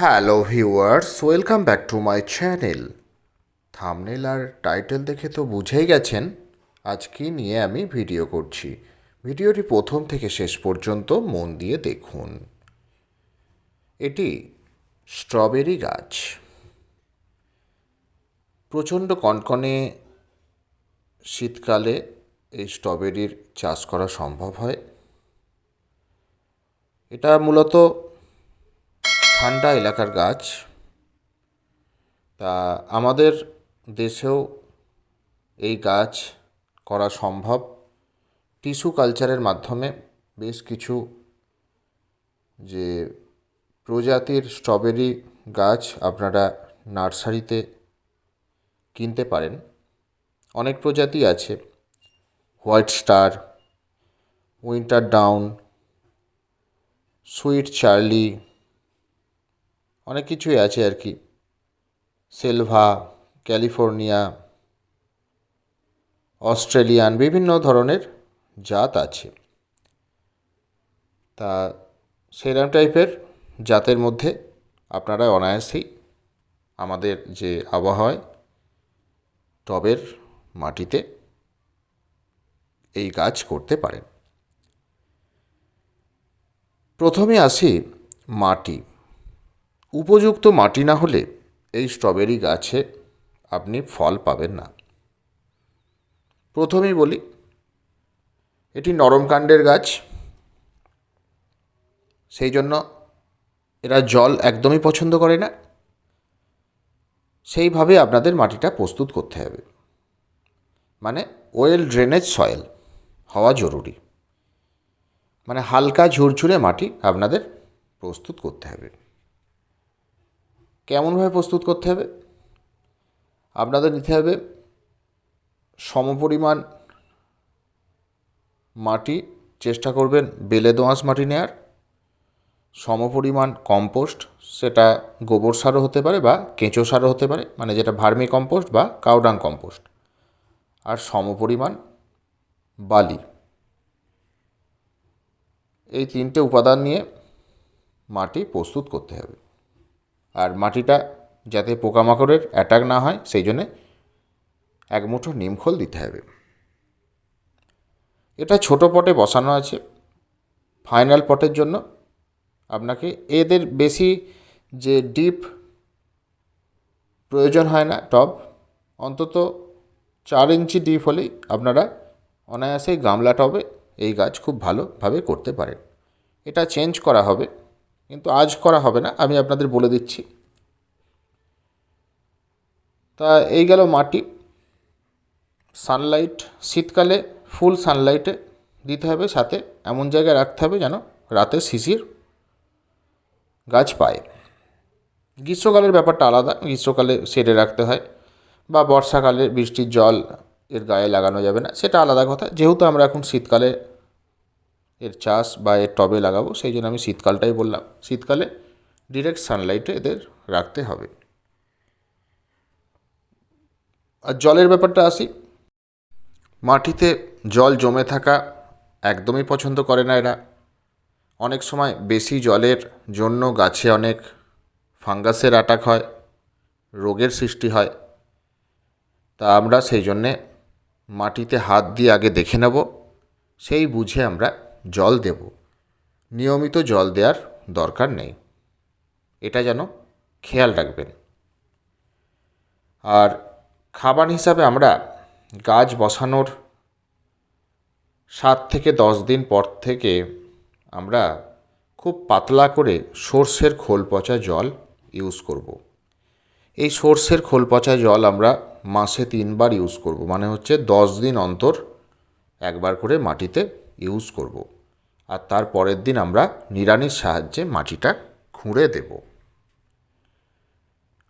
Hello viewers welcome back to my channel thumbnail R title দেখে তো বুঝেই গেছেন আজ কী নিয়ে আমি ভিডিও করছি। ভিডিওটি প্রথম থেকে শেষ পর্যন্ত মন দিয়ে দেখুন। এটি স্ট্রবেরি গাছ। প্রচণ্ড কনকনে শীতকালে এই স্ট্রবেরির চাষ করা সম্ভব হয়। এটা মূলত ঠান্ডা এলাকার গাছ। তা আমাদের দেশেও এই গাছ করা সম্ভব। টিস্যু কালচারের মাধ্যমে বেশ কিছু যে প্রজাতির স্ট্রবেরি গাছ আপনারা নার্সারিতে কিনতে পারেন। অনেক প্রজাতি আছে। White star, winter down, sweet Charlie অনেক কিছুই আছে আর কি। সেলভা, ক্যালিফোর্নিয়া, অস্ট্রেলিয়ান বিভিন্ন ধরনের জাত আছে। তা সেরম টাইপের জাতের মধ্যে আপনারা অনায়াসেই আমাদের যে আবহাওয়ায় টবের মাটিতে এই গাছ করতে পারেন। প্রথমে আসি মাটি। উপযুক্ত মাটি না হলে এই স্ট্রবেরি গাছে আপনি ফল পাবেন না। প্রথমেই বলি, এটি নরম কাণ্ডের গাছ। সেই জন্য এরা জল একদমই পছন্দ করে না। সেইভাবে আপনাদের মাটিটা প্রস্তুত করতে হবে। মানে ওয়েল ড্রেনেজ সয়েল, হওয়া জরুরি। মানে হালকা ঝুরঝুরে মাটি আপনাদের প্রস্তুত করতে হবে। কেমনভাবে প্রস্তুত করতে হবে? আপনাদের নিতে হবে সমপরিমাণ মাটি, চেষ্টা করবেন বেলে দোআঁশ মাটি নেওয়ার সমপরিমাণ কম্পোস্ট, সেটা গোবর সারও হতে পারে বা কেঁচো সারও হতে পারে মানে যেটা ভার্মি কম্পোস্ট বা কাউডাং কম্পোস্ট। আর সমপরিমাণ বালি। এই তিনটে উপাদান নিয়ে মাটি প্রস্তুত করতে হবে। আর মাটিটা যাতে পোকামাকড়ের অ্যাটাক না হয়, সেই জন্যে এক মুঠো নিমখোল দিতে হবে। এটা ছোট পটে বসানো আছে। ফাইনাল পটের জন্য আপনাকে এদের বেশি যে ডিপ প্রয়োজন হয় না, টব, অন্তত চার ইঞ্চি ডিপ হলেই আপনারা অনায়াসেই গামলা টবে এই গাছ খুব ভালোভাবে করতে পারেন। এটা চেঞ্জ করা হবে। কিন্তু আজ করা হবে না, আমি আপনাদের বলে দিচ্ছি। তা এই গেল মাটি। সানলাইট শীতকালে ফুল সানলাইটে দিতে হবে, সাথে এমন জায়গায় রাখতে হবে যেন রাতে শিশির গাছ পায়। গ্রীষ্মকালের ব্যাপারটা আলাদা, গ্রীষ্মকালে শেডে রাখতে হয় বা বর্ষাকালে বৃষ্টির জল এর গায়ে লাগানো যাবে না, সেটা আলাদা কথা। যেহেতু আমরা এখন শীতকালে এর চাষ বা এর টবে লাগাবো, সেই জন্য আমি শীতকালটাই বললাম। শীতকালে ডিরেক্ট সানলাইটে এদের রাখতে হবে। আর জলের ব্যাপারটা আসি। মাটিতে জল জমে থাকা একদমই পছন্দ করে না এরা। অনেক সময় বেশি জলের জন্য গাছে অনেক ফাঙ্গাসের অ্যাটাক হয়, রোগের সৃষ্টি হয়। তা আমরা সেই জন্যে মাটিতে হাত দিয়ে আগে দেখে নেব। সেই বুঝে আমরা জল দেব নিয়মিত জল দেওয়ার দরকার নেই এটা যেন খেয়াল রাখবেন আর খাবার হিসাবে আমরা গাছ বসানোর সাত থেকে দশ দিন পর থেকে আমরা খুব পাতলা করে সর্ষের খোল পচা জল ইউজ করব। এই সর্ষের খোল পচা জল আমরা মাসে তিনবার ইউজ করব মানে হচ্ছে দশ দিন অন্তর একবার করে মাটিতে ইউজ করব। আর তার পরের দিন আমরা নিড়ানির সাহায্যে মাটিটা খুঁড়ে দেব।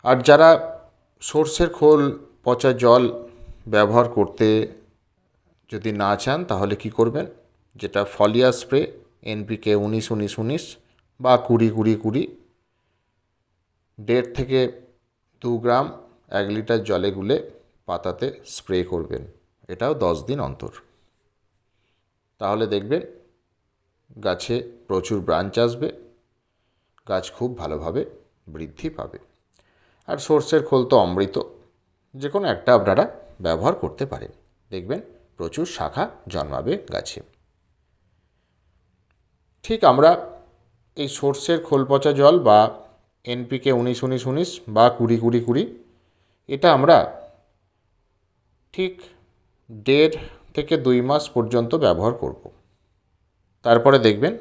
আর যারা সর্ষের খোল, পচা জল ব্যবহার করতে যদি না চান, তাহলে কি করবেন? যেটা ফলিয়া স্প্রে, এনপিকে উনিশ উনিশ উনিশ বা কুড়ি কুড়ি কুড়ি। দেড় থেকে দু গ্রাম এক লিটার জলে গুলে পাতাতে স্প্রে করবেন। এটাও দশ দিন অন্তর। তাহলে দেখবেন গাছে প্রচুর ব্রাঞ্চ আসবে, গাছ খুব ভালোভাবে বৃদ্ধি পাবে। আর সর্ষের খোল তো অমৃত যে কোনো একটা আপনারা ব্যবহার করতে পারেন। দেখবেন প্রচুর শাখা জন্মাবে গাছে। ঠিক আমরা এই সর্ষের খোল পচা জল বা এনপিকে উনিশ উনিশ উনিশ বা কুড়ি কুড়ি কুড়ি, এটা আমরা ঠিক দেড় থেকে দুই মাস পর্যন্ত ব্যবহার করব। তারপরে দেখবেন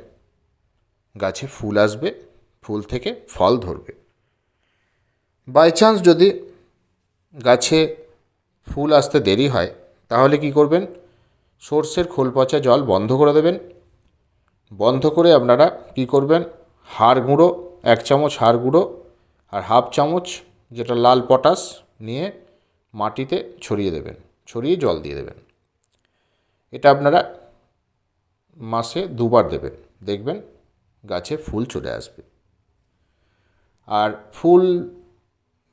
গাছে ফুল আসবে, ফুল থেকে ফল ধরবে। বাই চান্স যদি গাছে ফুল আসতে দেরি হয়, তাহলে কি করবেন? সর্ষের খোল পচা জল বন্ধ করে দেবেন। বন্ধ করে আপনারা কি করবেন? হাড় গুঁড়ো, এক চামচ হাড় গুঁড়ো আর হাফ চামচ যেটা লাল পটাশ নিয়ে মাটিতে ছড়িয়ে দেবেন, ছড়িয়ে জল দিয়ে দেবেন। এটা আপনারা মাসে দুবার দেবেন। দেখবেন গাছে ফুল চলে আসবে। আর ফুল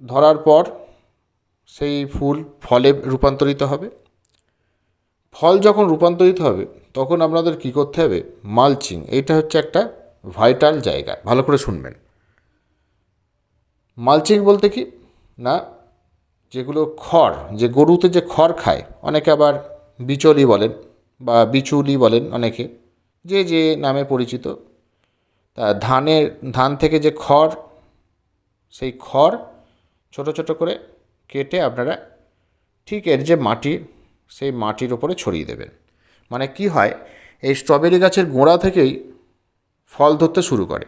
ধরার পর সেই ফুল ফলে রূপান্তরিত হবে। ফল যখন রূপান্তরিত হবে, তখন আপনাদের কী করতে হবে? মালচিং। এইটা হচ্ছে একটা ভাইটাল জায়গা। ভালো করে শুনবেন। মালচিং বলতে কি? না, যেগুলো খড়, যে গরুতে যে খড় খায়, অনেকে আবার বিচলি বলেন। বা বিচুলি বলেন অনেকে, যে যে নামে পরিচিত, তা ধানের, ধান থেকে যে খড়, সেই খড় ছোট ছোট করে কেটে আপনারা ঠিক এর যে মাটি, সেই মাটির ওপরে ছড়িয়ে দেবেন। মানে কি হয়, এই স্ট্রবেরি গাছের গোড়া থেকেই ফল ধরতে শুরু করে।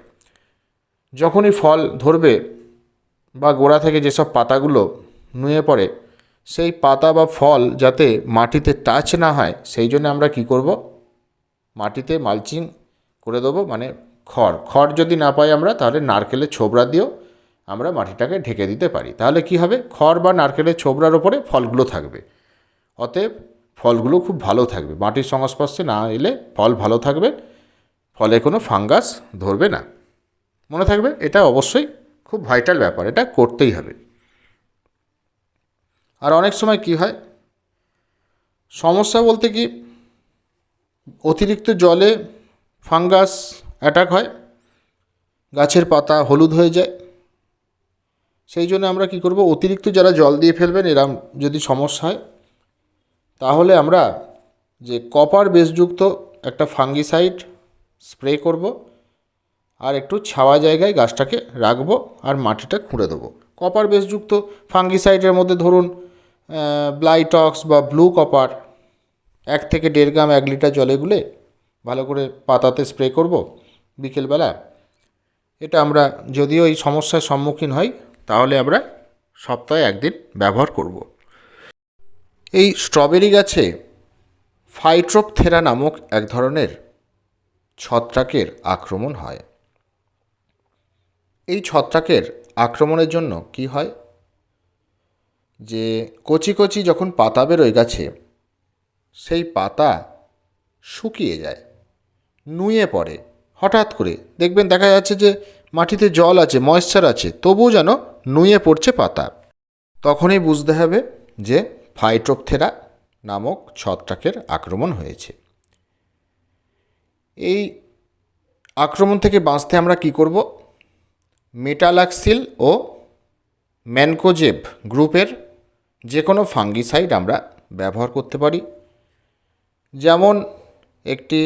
যখনই ফল ধরবে বা গোড়া থেকে যেসব পাতাগুলো নুয়ে পড়ে সেই পাতা বা ফল যাতে মাটিতে টাচ না হয়, সেই জন্য আমরা কি করব? মাটিতে মালচিং করে দেবো মানে খড়। খড় যদি না পাই আমরা, তাহলে নারকেলের ছোবড়া দিয়েও আমরা মাটিটাকে ঢেকে দিতে পারি। তাহলে কি হবে? খড় বা নারকেলের ছোবড়ার ওপরে ফলগুলো থাকবে। অতএব ফলগুলো খুব ভালো থাকবে। মাটির সংস্পর্শে না এলে ফল ভালো থাকবে, ফলে কোনো ফাঙ্গাস ধরবে না। মনে থাকবে? এটা অবশ্যই খুব ভাইটাল ব্যাপার। এটা করতেই হবে। আর অনেক সময় কি হয়? সমস্যা বলতে কি, অতিরিক্ত জলে ফাঙ্গাস অ্যাটাক হয়, গাছের পাতা হলুদ হয়ে যায়। সেই জন্য আমরা কি করব, অতিরিক্ত যারা জল দিয়ে ফেলবেন, এরম যদি সমস্যা হয়, তাহলে আমরা যে কপার বেসযুক্ত একটা ফাঙ্গিসাইড স্প্রে করব আর একটু ছাওয়া জায়গায় গাছটাকে রাখব আর মাটিটা খুঁড়ে দেবো। কপার বেসযুক্ত ফাঙ্গিসাইডের মধ্যে ধরুন ব্লাইটক্স বা ব্লু কপার এক থেকে দেড় গ্রাম এক লিটার জলে গুলে ভালো করে পাতাতে স্প্রে করব বিকেলবেলা। এটা আমরা যদিও এই সমস্যার সম্মুখীন হই, তাহলে আমরা সপ্তাহে একদিন ব্যবহার করব। এই স্ট্রবেরি গাছে ফাইট্রোপথেরা নামক এক ধরনের ছত্রাকের আক্রমণ হয়। এই ছত্রাকের আক্রমণের জন্য কি হয়? যে কচি কচি যখন পাতা বেরোয় গাছে, সেই পাতা শুকিয়ে যায়, নুয়ে পড়ে, হঠাৎ করে। দেখবেন দেখা যাচ্ছে যে মাটিতে জল আছে ময়েশ্চার আছে, তবুও যেন নুয়ে পড়ছে পাতা। তখনই বুঝতে হবে যে ফাইট্রোপথেরা নামক ছত্রাকের আক্রমণ হয়েছে। এই আক্রমণ থেকে বাঁচতে আমরা কি করব? মেটালাক্সিল ও ম্যানকোজেব গ্রুপের যে কোনো ফাঙ্গিসাইড আমরা ব্যবহার করতে পারি। যেমন একটি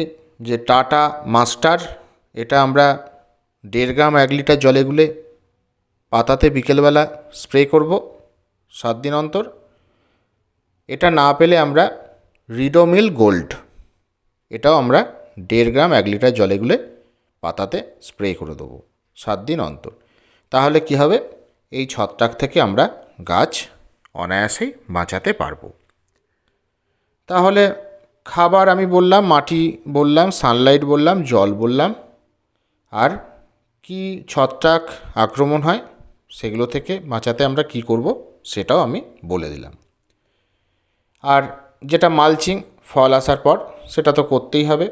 যে টাটা মাস্টার, এটা আমরা দেড় গ্রাম, এক লিটার জলে গুলে পাতাতে বিকেলবেলা স্প্রে করব সাত দিন অন্তর। এটা না পেলে আমরা রিডোমিল গোল্ড, এটাও আমরা দেড় গ্রাম, এক লিটার জলে গুলে পাতাতে স্প্রে করে দেবো সাত দিন অন্তর। তাহলে কি হবে? এই ছত্রাক থেকে আমরা গাছ অনায়াসেই বাঁচাতে পারব। তাহলে খাবার আমি বললাম, মাটি বললাম সানলাইট বললাম, জল বললাম। আর কি ছত্রাক আক্রমণ হয় সেগুলো থেকে বাঁচাতে আমরা কি করব সেটাও আমি বলে দিলাম। আর যেটা মালচিং, ফল আসার পর সেটা তো করতেই হবে।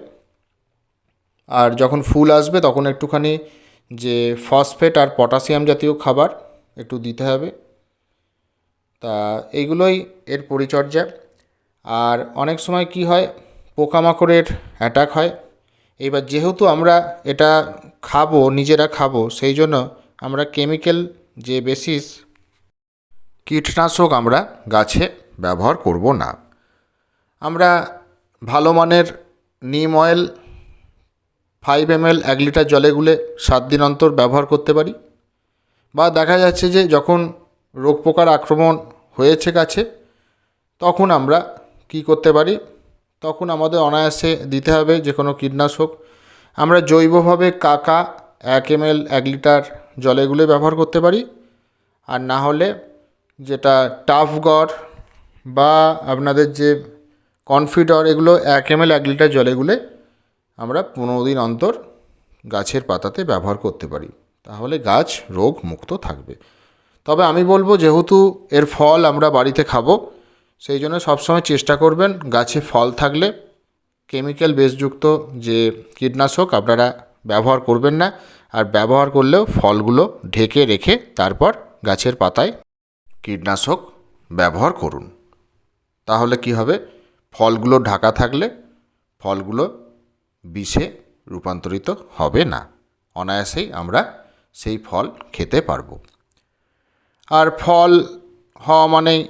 আর যখন ফুল আসবে তখন একটুখানি যে ফসফেট আর পটাশিয়াম জাতীয় খাবার একটু দিতে হবে। তা এইগুলোই এর পরিচর্যা। আর অনেক সময় কি হয়, পোকামাকড়ের অ্যাটাক হয়। এবার যেহেতু আমরা এটা খাব, নিজেরা খাব, সেই জন্য আমরা কেমিক্যাল যে বেসিস কীটনাশক আমরা গাছে ব্যবহার করব না। আমরা ভালো মানের নিম অয়েল ফাইভ এমএল এক লিটার জলে গুলে সাত দিন অন্তর ব্যবহার করতে পারি। বা দেখা যাচ্ছে যে যখন রোগ পোকার আক্রমণ হয়েছে গাছে তখন আমরা কি করতে পারি? তখন আমাদের অনায়াসে দিতে হবে যে কোনো কীটনাশক। আমরা জৈবভাবে কাকা এক এমএল, এক লিটার জলে গুলে ব্যবহার করতে পারি। আর না হলে যেটা টাফ গড় বা আপনাদের যে কনফিডর, এগুলো এক এমএল, এক লিটার জলে গুলে আমরা পনেরো দিন অন্তর গাছের পাতাতে ব্যবহার করতে পারি। তাহলে গাছ রোগ মুক্ত থাকবে। তবে আমি বলব যেহেতু এর ফল আমরা বাড়িতে খাব, সেই জন্য সবসময় চেষ্টা করবেন গাছে ফল থাকলে কেমিক্যাল বেসযুক্ত যে কীটনাশক আপনারা ব্যবহার করবেন না, আর ব্যবহার করলেও ফলগুলো ঢেকে রেখে তারপর গাছের পাতায় কীটনাশক ব্যবহার করুন। তাহলে কি হবে? ফলগুলো ঢাকা থাকলে ফলগুলো বিষে রূপান্তরিত হবে না। অনায়াসেই আমরা সেই ফল খেতে পারব। আর ফল হওয়া মানেই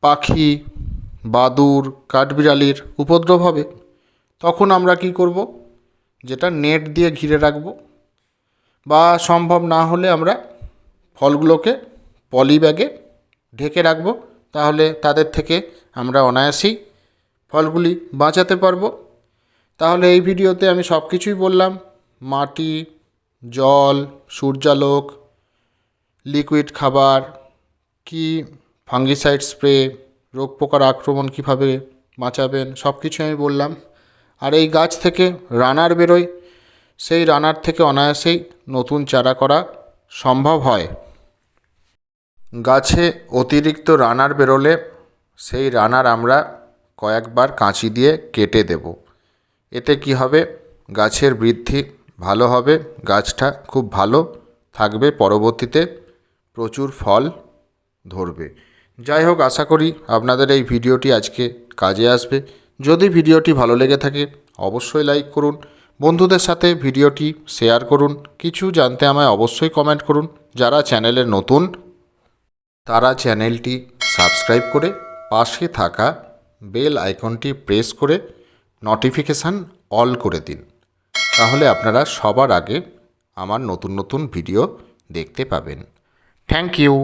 পাখি, বাদুর, কাঠবিড়ালির উপদ্রব হবে। তখন আমরা কি করব? যেটা নেট দিয়ে ঘিরে রাখব। বা সম্ভব না হলে আমরা ফলগুলোকে পলি ব্যাগে ঢেকে রাখব। তাহলে তাদের থেকে আমরা অনায়াসেই ফলগুলি বাঁচাতে পারব। তাহলে এই ভিডিওতে আমি সব কিছুই বললাম। মাটি জল, সূর্যালোক লিকুইড খাবার কি ফাঙ্গিসাইড স্প্রে রোগ পোকার আক্রমণ কীভাবে বাঁচাবেন সব কিছু আমি বললাম। আর এই গাছ থেকে রানার বেরোয়। সেই রানার থেকে অনায়াসেই নতুন চারা করা সম্ভব হয়। গাছে অতিরিক্ত রানার বেরোলে সেই রানার আমরা কয়েকবার কাঁচি দিয়ে কেটে দেব। এতে কি হবে? গাছের বৃদ্ধি ভালো হবে, গাছটা খুব ভালো থাকবে, পরবর্তীতে প্রচুর ফল ধরবে। যাই হোক, আশা করি আপনাদের এই ভিডিওটি আজকে কাজে আসবে। যদি ভিডিওটি ভালো লেগে থাকে, অবশ্যই লাইক করুন। বন্ধুদের সাথে ভিডিওটি শেয়ার করুন। কিছু জানতে আমায় অবশ্যই কমেন্ট করুন। যারা চ্যানেলে নতুন, তারা চ্যানেলটি সাবস্ক্রাইব করে পাশে থাকা বেল আইকনটি প্রেস করে নোটিফিকেশান অল করে দিন। তাহলে আপনারা সবার আগে আমার নতুন নতুন ভিডিও দেখতে পাবেন। Thank you